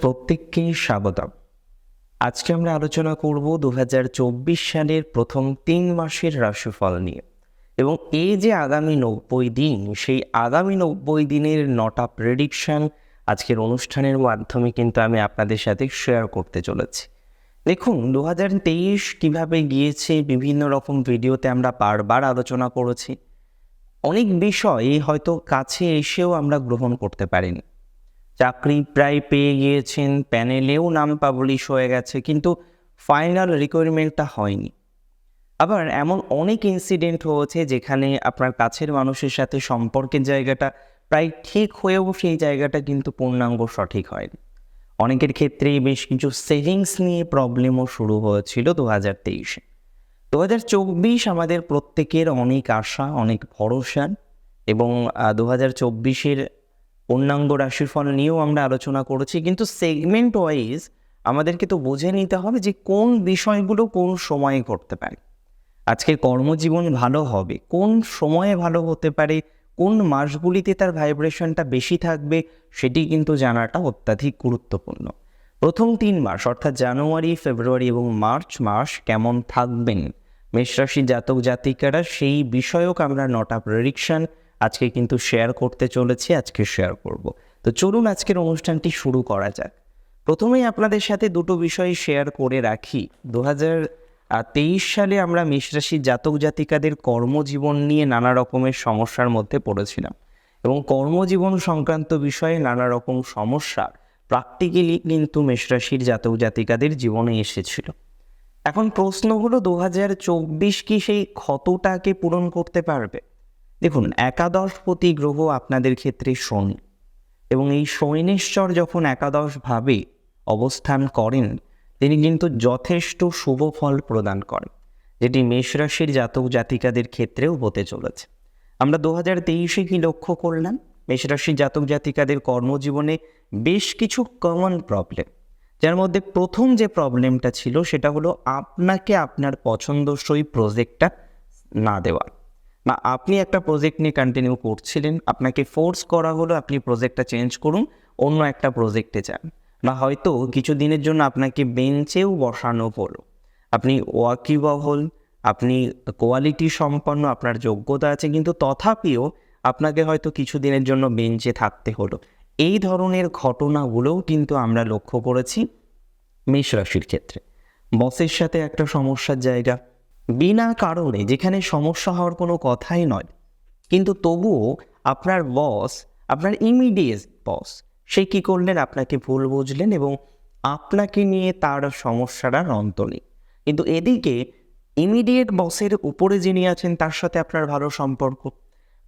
প্রত্যেককেই স্বাগতম। আজকে আমরা আলোচনা করব দু হাজার চব্বিশ সালের প্রথম তিন মাসের রাশিফল নিয়ে এবং এই যে আগামী নব্বই দিন, সেই আগামী নব্বই দিনের নটা প্রেডিকশন আজকের অনুষ্ঠানের মাধ্যমে কিন্তু আমি আপনাদের সাথে শেয়ার করতে চলেছি। দেখুন দু হাজার তেইশ কীভাবে গিয়েছে, বিভিন্ন রকম ভিডিওতে আমরা বারবার আলোচনা করেছি। অনেক বিষয় হয়তো কাছে এসেও আমরা গ্রহণ করতে পারিনি। চাকরি প্রায় পেয়ে গিয়েছেন, প্যানেলেও নাম পাবলিশ হয়ে গেছে, কিন্তু ফাইনাল রিকোয়ারমেন্টটা হয়নি। আবার এমন অনেক ইনসিডেন্ট হয়েছে যেখানে আপনার কাছের মানুষের সাথে সম্পর্কের জায়গাটা প্রায় ঠিক হয়েও সেই জায়গাটা কিন্তু পূর্ণাঙ্গ সঠিক হয়নি। অনেকের ক্ষেত্রেই বেশ কিছু সেভিংস নিয়ে প্রবলেমও শুরু হয়েছিল দু হাজার তেইশে। দু হাজার চব্বিশ আমাদের প্রত্যেকের অনেক আশা, অনেক ভরসা এবং দু হাজার চব্বিশের পূর্ণাঙ্গ রাশিফল নিয়েও আমরা আলোচনা করেছি, কিন্তু সেগমেন্ট ওয়াইজ আমাদেরকে তো বুঝে নিতে হবে যে কোন বিষয়গুলো কোন সময়ে ঘটতে পারে। আজকে কর্মজীবন ভালো হবে, কোন সময়ে ভালো হতে পারে, কোন মাসগুলিতে তার ভাইব্রেশনটা বেশি থাকবে, সেটি কিন্তু জানাটা অত্যাধিক গুরুত্বপূর্ণ। প্রথম তিন মাস, অর্থাৎ জানুয়ারি, ফেব্রুয়ারি এবং মার্চ মাস কেমন থাকবেন? মেষরাশি জাতক জাতিকারা, সেই বিষয়ক আমরা নটা প্রেডিকশন আজকে কিন্তু শেয়ার করতে চলেছি, আজকে শেয়ার করব। তো চলুন আজকের অনুষ্ঠানটি শুরু করা যাক। প্রথমেই আপনাদের সাথে দুটো বিষয় শেয়ার করে রাখি। দু তেইশ সালে আমরা মেষরাশি জাতক জাতিকাদের কর্মজীবন নিয়ে নানা রকমের সমস্যার মধ্যে পড়েছিলাম এবং কর্মজীবন সংক্রান্ত বিষয়ে নানা রকম সমস্যা প্র্যাকটিক্যালি কিন্তু মেষরাশির জাতক জাতিকাদের জীবনে এসেছিল। এখন প্রশ্ন হলো দু হাজার চব্বিশ কি সেই ক্ষতটাকে পূরণ করতে পারবে? দেখুন একাদশপতি গ্রহ আপনাদের ক্ষেত্রে শনি। এবং এই শৈনেশ্বর যখন একাদশভাবে অবস্থান করেন, তিনি কিন্তু যথেষ্ট শুভ ফল প্রদান করেন, যেটি মেষরাশির জাতক জাতিকাদের ক্ষেত্রেও হতে চলেছে। আমরা দু হাজার তেইশে কি লক্ষ্য করলাম? মেষরাশির জাতক জাতিকাদের কর্মজীবনে বেশ কিছু কমন প্রবলেম যার মধ্যে প্রথম যে প্রবলেমটা ছিল, সেটা হলো আপনাকে আপনার পছন্দসই প্রজেক্টটা না দেওয়া। বা আপনি একটা প্রজেক্ট নিয়ে কন্টিনিউ করছিলেন, আপনাকে ফোর্স করা হলো, আপনি প্রজেক্টটা চেঞ্জ করুন, অন্য একটা প্রজেক্টে যান। বা হয়তো কিছু দিনের জন্য আপনাকে বেঞ্চেও বসানো হলো। আপনি ওয়াকিবহল, আপনি কোয়ালিটি সম্পন্ন, আপনার যোগ্যতা আছে, কিন্তু তথাপিও আপনাকে হয়তো কিছু দিনের জন্য বেঞ্চে থাকতে হলো। এই ধরনের ঘটনাগুলোও কিন্তু আমরা লক্ষ্য করেছি মেষ রাশির ক্ষেত্রে। বসের সাথে একটা সমস্যার জায়গা বিনা কারণে যেখানে সমস্যা হওয়ার কোনো কথাই নয়। কিন্তু তবুও আপনার বস আপনার ইমিডিয়েট বস সে কী করলেন? আপনাকে ভুল বুঝলেন এবং আপনাকে নিয়ে তার সমস্যাটার অন্ত নেই। কিন্তু এদিকে ইমিডিয়েট বসের উপরে যিনি আছেন, তার সাথে আপনার ভালো সম্পর্ক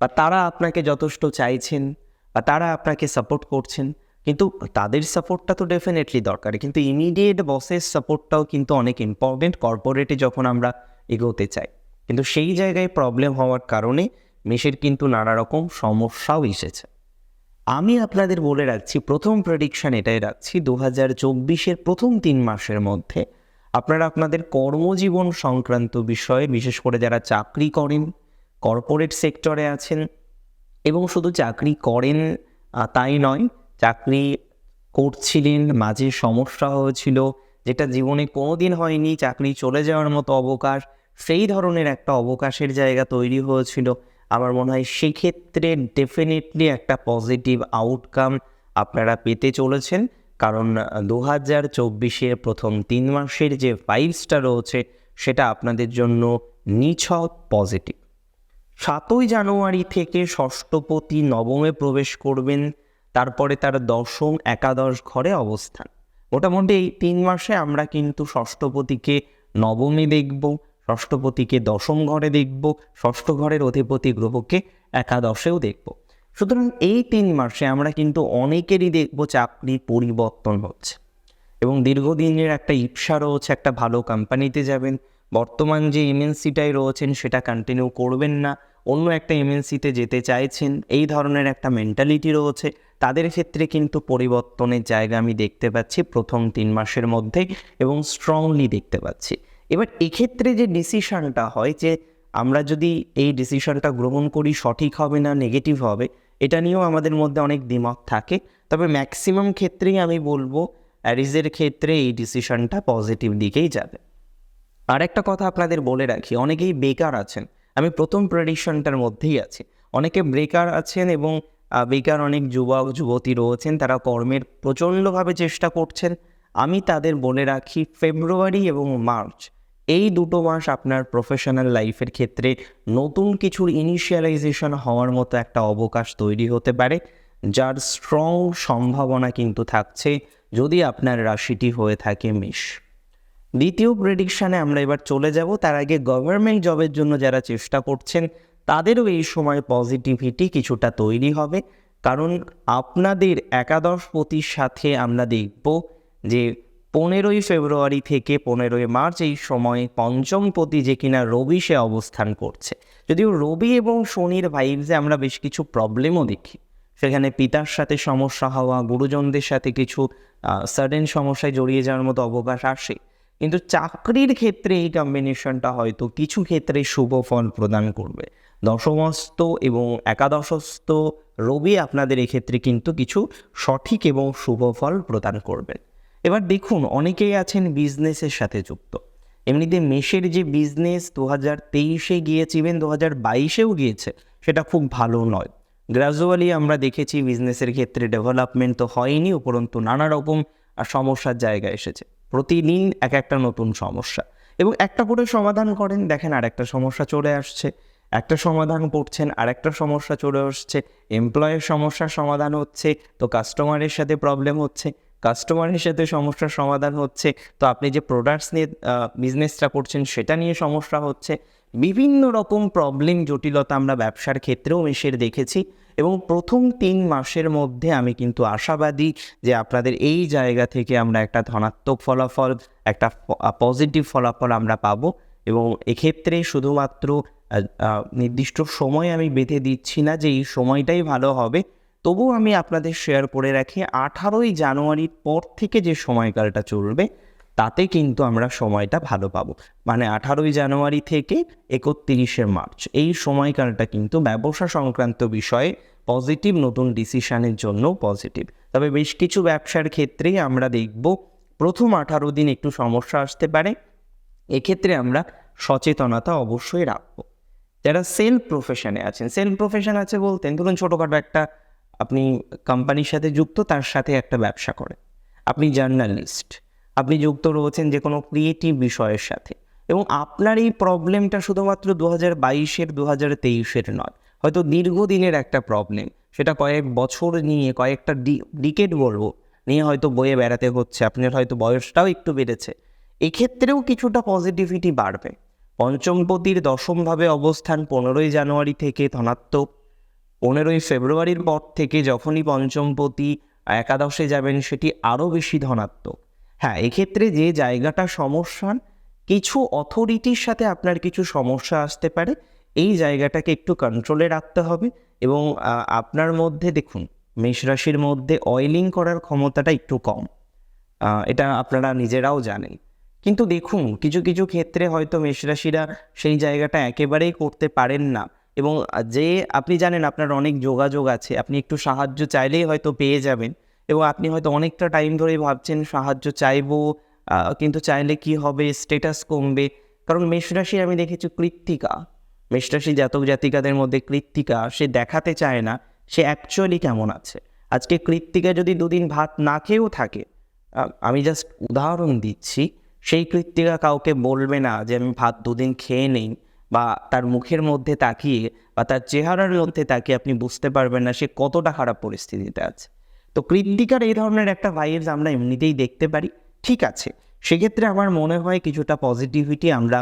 বা তারা আপনাকে যথেষ্ট চাইছেন বা তারা আপনাকে সাপোর্ট করছেন, কিন্তু তাদের সাপোর্টটা তো ডেফিনেটলি দরকার। কিন্তু ইমিডিয়েট বসের সাপোর্টটাও কিন্তু অনেক ইম্পর্টেন্ট কর্পোরেটে যখন আমরা এগোতে চাই। কিন্তু সেই জায়গায় প্রবলেম হওয়ার কারণে মেষের কিন্তু নানা রকম সমস্যাও এসেছে। আমি আপনাদের বলে রাখছি, প্রথম প্রেডিকশন এটাই রাখছি দু হাজার চব্বিশের প্রথম তিন মাসের মধ্যে আপনারা আপনাদের কর্মজীবন সংক্রান্ত বিষয়ে, বিশেষ করে যারা চাকরি করেন কর্পোরেট সেক্টরে আছেন এবং শুধু চাকরি করেন তাই নয়, চাকরি করছিলেন, মাঝে সমস্যা হয়েছিল যেটা জীবনে কোনো দিন হয়নি, চাকরি চলে যাওয়ার মতো অবকাশ, সেই ধরনের একটা অবকাশের জায়গা তৈরি হয়েছিল। আমার মনে হয় সেক্ষেত্রে ডেফিনেটলি একটা পজিটিভ আউটকাম আপনারা পেতে চলেছেন। কারণ দু হাজার চব্বিশের প্রথম তিন মাসের যে ফাইভসটা রয়েছে, সেটা আপনাদের জন্য নিছক পজিটিভ সাতই জানুয়ারি থেকে ষষ্ঠপতি নবমে প্রবেশ করবেন, তারপরে তার দশম একাদশ ঘরে অবস্থান। মোটামুটি এই তিন মাসে আমরা কিন্তু ষষ্ঠপতিকে নবমে দেখব, ষষ্ঠপতিকে দশম ঘরে দেখব, ষষ্ঠ ঘরের অধিপতি গ্রহকে একাদশেও দেখব। সুতরাং এই তিন মাসে আমরা কিন্তু অনেকেরই দেখব চাকরি পরিবর্তন হচ্ছে এবং দীর্ঘদিনের একটা ইপসা রয়েছে, একটা ভালো কোম্পানিতে যাবেন। বর্তমান যে এমএনসিটাই রয়েছেন সেটা কন্টিনিউ করবেন না। অন্য একটা এমএনসিতে যেতে চাইছেন, এই ধরনের একটা মেন্টালিটি রয়েছে। তাদের ক্ষেত্রে কিন্তু পরিবর্তনের জায়গা আমি দেখতে পাচ্ছি প্রথম তিন মাসের মধ্যে এবং স্ট্রংলি দেখতে পাচ্ছি। এবার এক্ষেত্রে যে ডিসিশনটা হয় যে আমরা যদি এই ডিসিশনটা গ্রহণ করি, সঠিক হবে না নেগেটিভ হবে, এটা নিয়েও আমাদের মধ্যে অনেক দ্বিমত থাকে। তবে ম্যাক্সিমাম ক্ষেত্রেই আমি বলব অ্যারিজের ক্ষেত্রে এই ডিসিশনটা পজিটিভ দিকেই যাবে। আর একটা কথা আপনাদের বলে রাখি, অনেকেই বেকার আছেন। আমি প্রথম প্রেডিকশনটার মধ্যেই আছি। অনেকে ব্রেকার আছেন এবং বেকার অনেক যুবক, যুবতী রয়েছেন, তারা কর্মের প্রচণ্ডভাবে চেষ্টা করছেন। আমি তাদের বলে রাখি, ফেব্রুয়ারি এবং মার্চ, এই দুটো মাস আপনার প্রফেশনাল লাইফের ক্ষেত্রে নতুন কিছুর ইনিশিয়ালাইজেশন হওয়ার মতো একটা অবকাশ তৈরি হতে পারে, যার স্ট্রং সম্ভাবনা কিন্তু থাকছে যদি আপনার রাশিটি হয়ে থাকে মেষ। দ্বিতীয় প্রেডিকশানে আমরা এবার চলে যাব, তার আগে গভর্নমেন্ট জবের জন্য যারা চেষ্টা করছেন তাদেরও এই সময় পজিটিভিটি কিছুটা তৈরি হবে। কারণ আপনাদের একাদশ পতির সাথে আমরা দেখব যে পনেরোই ফেব্রুয়ারি থেকে পনেরোই মার্চ এই সময় পঞ্চম পতি যে কিনা রবি সে অবস্থান করছে। যদিও রবি এবং শনির ভাইবসে আমরা বেশ কিছু প্রবলেমও দেখি। সেখানে পিতার সাথে সমস্যা হওয়া, গুরুজনদের সাথে কিছু সাডেন সমস্যায় জড়িয়ে যাওয়ার মতো অবকাশ আসে। কিন্তু চাকরির ক্ষেত্রে এই কম্বিনেশনটা হয়তো কিছু ক্ষেত্রে শুভ ফল প্রদান করবে। দশমস্ত এবং একাদশস্থ রবি আপনাদের এক্ষেত্রে কিন্তু কিছু সঠিক এবং শুভ ফল প্রদান করবেন। এবার দেখুন, অনেকেই আছেন বিজনেসের সাথে যুক্ত। এমনিতে মেষের যে বিজনেস দু হাজার তেইশে গিয়েছে ইভেন দু হাজার বাইশেও গিয়েছে, সেটা খুব ভালো নয়। গ্রাজুয়ালি আমরা দেখেছি বিজনেসের ক্ষেত্রে ডেভেলপমেন্ট তো হয়নি, উপরন্তু নানা রকম সমস্যার জায়গা এসেছে। প্রতিদিন এক একটা নতুন সমস্যা। এবং একটা করে সমাধান করেন, দেখেন আর একটা সমস্যা চলে আসছে। একটা সমাধান করছেন আর একটা সমস্যা চলে আসছে। এমপ্লয়ের সমস্যার সমাধান হচ্ছে, তো কাস্টমারের সাথে প্রবলেম হচ্ছে কাস্টমারের সাথে সমস্যার সমাধান হচ্ছে, তো আপনি যে প্রোডাক্টস নিয়ে বিজনেসটা করছেন, সেটা নিয়ে সমস্যা হচ্ছে। বিভিন্ন রকম প্রবলেম জটিলতা আমরা ব্যবসার ক্ষেত্রেও মেশের দেখেছি এবং প্রথম তিন মাসের মধ্যে আমি কিন্তু আশাবাদী যে আপনাদের এই জায়গা থেকে আমরা একটা ধনাত্মক ফলাফল, একটা পজিটিভ ফলাফল আমরা পাবো এবং এক্ষেত্রে শুধুমাত্র নির্দিষ্ট সময় আমি বেঁধে দিচ্ছি না যে এই সময়টাই ভালো হবে। তবুও আমি আপনাদের শেয়ার করে রাখি, আঠারোই জানুয়ারির পর থেকে যে সময়কালটা চলবে, তাতে কিন্তু আমরা সময়টা ভালো পাবো। মানে আঠারোই জানুয়ারি থেকে একত্রিশে মার্চ, এই সময়কালটা কিন্তু ব্যবসা সংক্রান্ত বিষয়ে পজিটিভ নতুন ডিসিশানের জন্য পজিটিভ তবে বেশ কিছু ব্যবসার ক্ষেত্রেই আমরা দেখব, প্রথম আঠারো দিন একটু সমস্যা আসতে পারে, এক্ষেত্রে আমরা সচেতনতা অবশ্যই রাখব। যারা সেল প্রফেশনে আছেন সেল প্রফেশন আছে বলতেন ধরুন ছোটোখাটো একটা আপনি কোম্পানির সাথে যুক্ত, তার সাথে একটা ব্যবসা করেন। আপনি জার্নালিস্ট আপনি যুক্ত রয়েছেন যে কোনো ক্রিয়েটিভ বিষয়ের সাথে। এবং আপনার এই প্রবলেমটা শুধুমাত্র দু হাজার বাইশের দু হাজার তেইশের নয়, হয়তো দীর্ঘদিনের একটা প্রবলেম সেটা কয়েক বছর নিয়ে, কয়েকটা ডিকেট বলব, নিয়ে হয়তো বয়ে বেড়াতে হচ্ছে, আপনার হয়তো বয়সটাও একটু বেড়েছে। এক্ষেত্রেও কিছুটা পজিটিভিটি বাড়বে। পঞ্চমপতির দশমভাবে অবস্থান পনেরোই জানুয়ারি থেকে ধনাত্মক। পনেরোই ফেব্রুয়ারির পর থেকে যখনই পঞ্চমপতি একাদশে যাবেন, সেটি আরও বেশি ধনাত্মক। হ্যাঁ এক্ষেত্রে যে জায়গাটা সমস্যার, কিছু অথরিটির সাথে আপনার কিছু সমস্যা আসতে পারে। এই জায়গাটাকে একটু কন্ট্রোলে রাখতে হবে এবং আপনার মধ্যে দেখুন, মেষ রাশির মধ্যে অয়েলিং করার ক্ষমতাটা একটু কম। এটা আপনারা নিজেরাও জানেন। কিন্তু দেখুন, কিছু কিছু ক্ষেত্রে হয়তো মেষরাশিরা সেই জায়গাটা একেবারেই করতে পারেন না। এবং যে আপনি জানেন আপনার অনেক যোগাযোগ আছে, আপনি একটু সাহায্য চাইলেই হয়তো পেয়ে যাবেন। এবং আপনি হয়তো অনেকটা টাইম ধরেই ভাবছেন, সাহায্য চাইব কিন্তু চাইলে কি হবে স্টেটাস কমবে। কারণ মেষরাশি আমি দেখেছি কৃত্তিকা। মেষরাশি জাতক জাতিকাদের মধ্যে কৃত্তিকা, সে দেখাতে চায় না, সে অ্যাকচুয়ালি কেমন আছে? আজকে কৃত্তিকা যদি দুদিন ভাত না খেয়েও থাকে আমি জাস্ট উদাহরণ দিচ্ছি সেই কৃত্তিকা কাউকে বলবে না যে আমি ভাত দুদিন খেয়ে নেই বা তার মুখের মধ্যে তাকিয়ে বা তার চেহারার মধ্যে তাকিয়ে আপনি বুঝতে পারবেন না সে কতটা খারাপ পরিস্থিতিতে আছে। তো কৃত্তিকার এই ধরনের একটা ভাইবস আমরা এমনিতেই দেখতে পারি। ঠিক আছে, সেক্ষেত্রে আমার মনে হয় কিছুটা পজিটিভিটি আমরা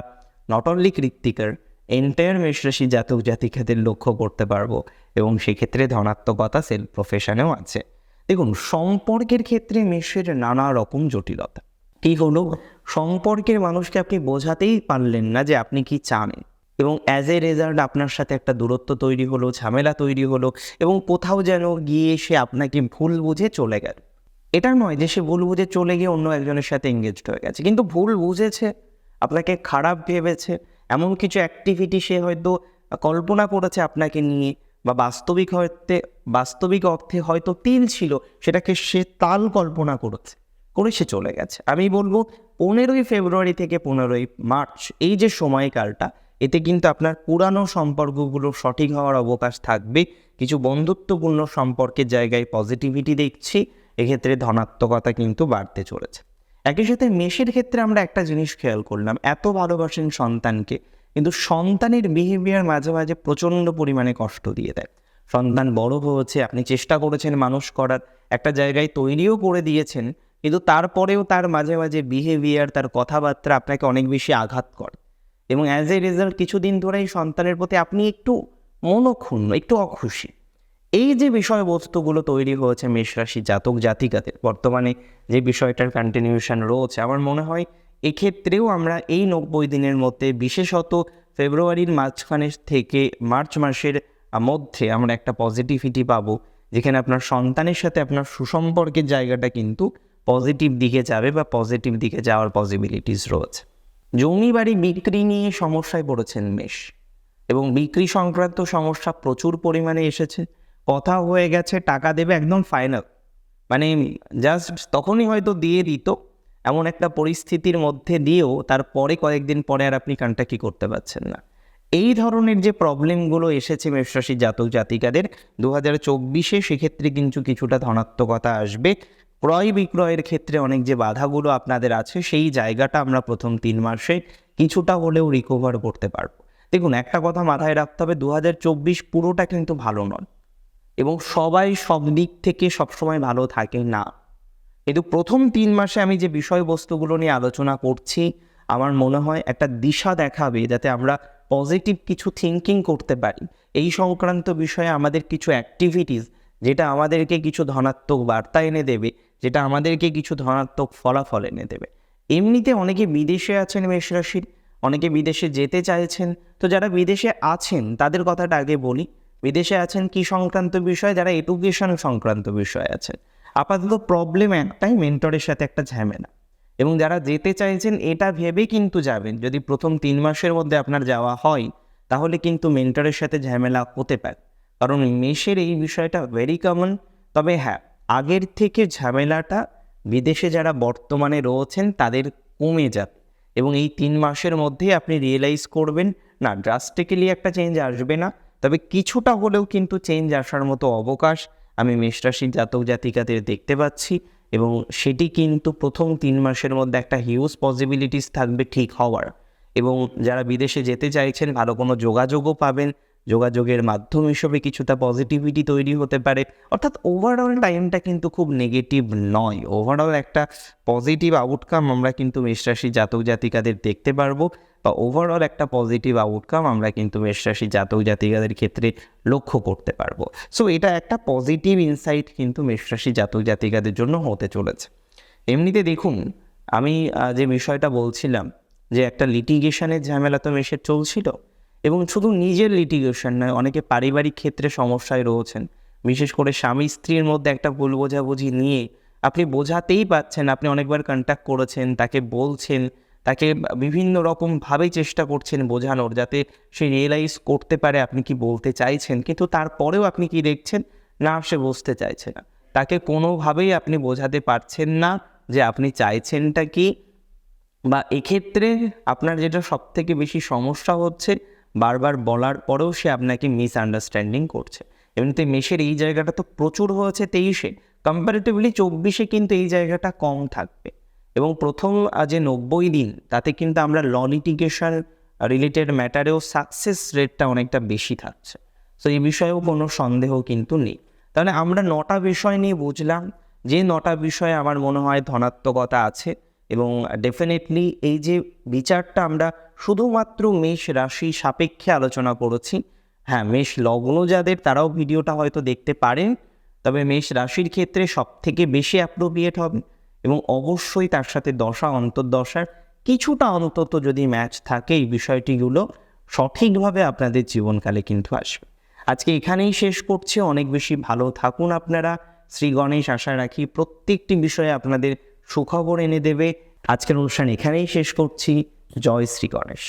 নট অনলি কৃত্তিকার এন্টায়ার মেষরাশি জাতক জাতিকাদের লক্ষ্য করতে পারব এবং সেক্ষেত্রে ধনাত্মকতা সেলফ প্রফেশনেও আছে। দেখুন, সম্পর্কের ক্ষেত্রে মেষের নানা রকম জটিলতা। কী হলো? সম্পর্কের মানুষকে আপনি বোঝাতেই পারলেন না যে আপনি কি চান। এবং অ্যাজ এ রেজাল্ট আপনার সাথে একটা দূরত্ব তৈরি হলো, ঝামেলা তৈরি হলো, এবং কোথাও যেন গিয়ে সে আপনাকে ভুল বুঝে চলে গেল। এটা নয় যে সে ভুল বুঝে চলে গিয়ে অন্য একজনের সাথে এঙ্গেজড হয়ে গেছে, কিন্তু ভুল বুঝেছে, আপনাকে খারাপ ভেবেছে, এমন কিছু অ্যাক্টিভিটি সে হয়তো কল্পনা করেছে আপনাকে নিয়ে, বা বাস্তবিক হয়তো, বাস্তবিক অর্থে হয়তো তিল ছিল, সেটাকে সে তাল কল্পনা করেছে। করে সে চলে গেছে। আমি বলব, পনেরোই ফেব্রুয়ারি থেকে পনেরোই মার্চ, এই যে সময়কালটা, এতে কিন্তু আপনার পুরানো সম্পর্কগুলো সঠিক হওয়ার অবকাশ থাকবে। কিছু বন্ধুত্বপূর্ণ সম্পর্কের জায়গায় পজিটিভিটি দেখছি, এক্ষেত্রে ধনাত্মকতা কিন্তু বাড়তে চলেছে। একই সাথে মেষের ক্ষেত্রে আমরা একটা জিনিস খেয়াল করলাম, এত ভালোবাসেন সন্তানকে, কিন্তু সন্তানের বিহেভিয়ার মাঝে মাঝে প্রচণ্ড পরিমাণে কষ্ট দিয়ে দেয়। সন্তান বড় হয়েছে, আপনি চেষ্টা করেছেন মানুষ করার, একটা জায়গায় তৈরিও করে দিয়েছেন কিন্তু তারপরেও তার মাঝে মাঝে বিহেভিয়ার তার কথাবার্তা আপনাকে অনেক বেশি আঘাত করে। এবং অ্যাজ এ রেজাল্ট কিছুদিন ধরেই সন্তানের প্রতি আপনি একটু মনক্ষুণ্ণ, একটু অখুশি। এই যে বিষয়বস্তুগুলো তৈরি হয়েছে মেষরাশি জাতক জাতিকাদের, বর্তমানে যে বিষয়টার কন্টিনিউশন রয়েছে, আমার মনে হয় এক্ষেত্রেও আমরা এই নব্বই দিনের মধ্যে, বিশেষত ফেব্রুয়ারির মাঝখানে থেকে মার্চ মাসের মধ্যে আমরা একটা পজিটিভিটি পাবো, যেখানে আপনার সন্তানের সাথে আপনার সুসম্পর্কের জায়গাটা কিন্তু পজিটিভ দিকে যাবে বা পজিটিভ দিকে যাওয়ার পসিবিলিটিস রয়েছে। জমি বাড়ি বিক্রি নিয়ে সমস্যায় পড়েছেন মেষ এবং বিক্রি সংক্রান্ত সমস্যা প্রচুর পরিমাণে এসেছে। কথা হয়ে গেছে, টাকা দেবে একদম ফাইনাল মানে জাস্ট তখনই হয়তো দিয়ে দিত, এমন একটা পরিস্থিতির মধ্যে দিয়েও তারপরে কয়েকদিন পরে আর আপনি কানটাকি করতে পারছেন না। এই ধরনের যে প্রবলেমগুলো এসেছে মেষরাশি জাতক জাতিকাদের দু হাজার চব্বিশে সেক্ষেত্রে কিন্তু কিছুটা ধনাত্মকতা আসবে। ক্রয় বিক্রয়ের ক্ষেত্রে অনেক যে বাধাগুলো আপনাদের আছে, সেই জায়গাটা আমরা প্রথম তিন মাসে কিছুটা হলেও রিকভার করতে পারব। দেখুন, একটা কথা মাথায় রাখতে হবে দু হাজার চব্বিশ পুরোটা কিন্তু ভালো নয়। এবং সবাই সব দিক থেকে সবসময় ভালো থাকে না। কিন্তু প্রথম তিন মাসে আমি যে বিষয়বস্তুগুলো নিয়ে আলোচনা করছি, আমার মনে হয় একটা দিশা দেখাবে, যাতে আমরা পজিটিভ কিছু থিঙ্কিং করতে পারি। এই সংক্রান্ত বিষয়ে আমাদের কিছু অ্যাক্টিভিটিস যেটা আমাদেরকে কিছু ধনাত্মক বার্তা এনে দেবে, যেটা আমাদেরকে কিছু ধনাত্মক ফলাফল এনে দেবে। এমনিতে অনেকে বিদেশে আছেন মেষ রাশির, অনেকে বিদেশে যেতে চাইছেন। তো যারা বিদেশে আছেন, তাদের কথাটা আগে বলি। বিদেশে আছেন কি সংক্রান্ত বিষয়, যারা এডুকেশন সংক্রান্ত বিষয় আছেন। আপাতত প্রবলেম একটাই মেন্টরের সাথে একটা ঝামেলা। এবং যারা যেতে চাইছেন, এটা ভেবে কিন্তু যাবেন। যদি প্রথম তিন মাসের মধ্যে আপনার যাওয়া হয়, তাহলে কিন্তু মেন্টরের সাথে ঝামেলা হতে পারে। কারণ মেষের এই বিষয়টা ভেরি কমন তবে হ্যাঁ আগের থেকে ঝামেলাটা বিদেশে যারা বর্তমানে রয়েছেন, তাদের কমে যাবে। এবং এই তিন মাসের মধ্যেই আপনি রিয়েলাইজ করবেন, না ড্রাস্টিক্যালি একটা চেঞ্জ আসবে না। তবে কিছুটা হলেও কিন্তু চেঞ্জ আসার মতো অবকাশ আমি মেষরাশির জাতক জাতিকাদের দেখতে পাচ্ছি। এবং সেটি কিন্তু প্রথম তিন মাসের মধ্যে একটা হিউজ পসিবিলিটিস থাকবে ঠিক হওয়ার। এবং যারা বিদেশে যেতে চাইছেন ভালো কোনো যোগাযোগও পাবেন যোগাযোগের মাধ্যম হিসেবে কিছুটা পজিটিভিটি তৈরি হতে পারে। অর্থাৎ ওভারঅল টাইমটা কিন্তু খুব নেগেটিভ নয়। ওভারঅল একটা পজিটিভ আউটকাম আমরা কিন্তু মেষরাশি জাতক জাতিকাদের দেখতে পারব বা ওভারঅল একটা পজিটিভ আউটকাম আমরা কিন্তু মেষরাশি জাতক জাতিকাদের ক্ষেত্রে লক্ষ্য করতে পারব। সো এটা একটা পজিটিভ ইনসাইট কিন্তু মেষরাশি জাতক জাতিকাদের জন্য হতে চলেছে। এমনিতে দেখুন, আমি যে বিষয়টা বলছিলাম যে একটা লিটিগেশনের ঝামেলা তো মেষের চলছিল এবং শুধু নিজের লিটিগেশন নয়, অনেকে পারিবারিক ক্ষেত্রে সমস্যায় রয়েছেন। বিশেষ করে স্বামী স্ত্রীর মধ্যে একটা ভুল বোঝাবুঝি নিয়ে আপনি বোঝাতেই পাচ্ছেন, আপনি অনেকবার কন্ট্যাক্ট করেছেন, তাকে বলছেন, তাকে বিভিন্ন রকমভাবেই চেষ্টা করছেন বোঝানোর যাতে সে রিয়েলাইজ করতে পারে আপনি কি বলতে চাইছেন। কিন্তু তারপরেও আপনি কি দেখছেন? না, সে বুঝতে চাইছে না। তাকে কোনোভাবেই আপনি বোঝাতে পারছেন না যে আপনি চাইছেনটা কি। বা এক্ষেত্রে আপনার যেটা সব থেকে বেশি সমস্যা হচ্ছে বারবার বলার পরেও সে আপনাকে মিসআন্ডারস্ট্যান্ডিং করছে। এমনিতে মেষের এই জায়গাটা তো প্রচুর হয়েছে তেইশে। কম্পারেটিভলি চব্বিশে কিন্তু এই জায়গাটা কম থাকবে। এবং প্রথম যে নব্বই দিন, তাতে কিন্তু আমরা ল লিটিগেশন রিলেটেড ম্যাটারেও সাকসেস রেটটা অনেকটা বেশি থাকছে। সো এই বিষয়েও কোনো সন্দেহ কিন্তু নেই। তাহলে আমরা নটা বিষয় নিয়ে বুঝলাম। যে নটা বিষয়ে আমার মনে হয় ধনাত্মকতা আছে এবং ডেফিনেটলি এই যে বিচারটা আমরা শুধুমাত্র মেষ রাশি সাপেক্ষে আলোচনা করেছি হ্যাঁ মেষ লগ্ন যাদের তারাও ভিডিওটা হয়তো দেখতে পারেন, তবে মেষ রাশির ক্ষেত্রে সব থেকে বেশি অ্যাপ্রোপ্রিয়েট হবে এবং অবশ্যই তার সাথে দশা, অন্তর্দশার কিছুটা অন্তত যদি ম্যাচ থাকে এই বিষয়টিগুলো সঠিকভাবে আপনাদের জীবনকালে কিন্তু আসবে। আজকে এখানেই শেষ করছি, অনেক বেশি ভালো থাকুন আপনারা। শ্রী গণেশ আশা রাখি প্রত্যেকটি বিষয়ে আপনাদের সুখবর এনে দেবে। আজকের অনুষ্ঠান এখানেই শেষ করছি। জয় শ্রী গণেশ।